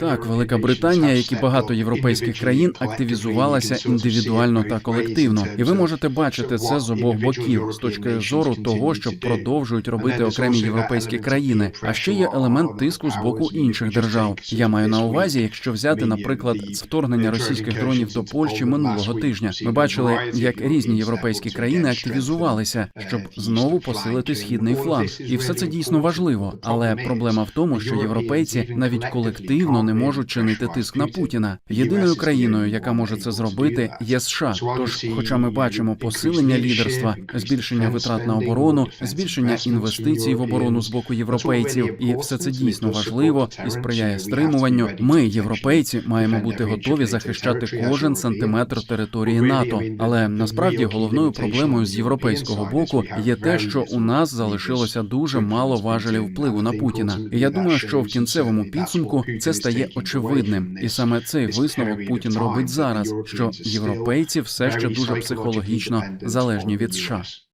Так, Велика Британія, як і багато європейських країн, активізувалася індивідуально та колективно, і ви можете бачити це з обох боків з точки зору того, що продовжують робити окремі європейські країни. А ще є елемент тиску з боку інших держав. Я маю на увазі, якщо взяти, наприклад, вторгнення російських дронів до Польщі минулого тижня. Ми бачили, як різні європейські країни активізувалися, щоб знову посилити східний фланг, і все це дійсно важливо. Але проблема в тому, що європейці навіть колективно не можуть чинити тиск на Путіна. Єдиною країною, яка може це зробити, є США. Тож, хоча ми бачимо посилення лідерства, збільшення витрат на оборону, збільшення інвестицій в оборону з боку європейців, і все це дійсно важливо і сприяє стримуванню. Ми, європейці, маємо бути готові захищати кожен сантиметр території НАТО. Але насправді головною проблемою з європейського боку є те, що у нас залишилося дуже мало важелів впливу на Путіна. І я думаю, що в кінцевому підсумку це стає очевидним, і саме цей висновок Путін робить зараз, що європейці все ще дуже психологічно залежні від США.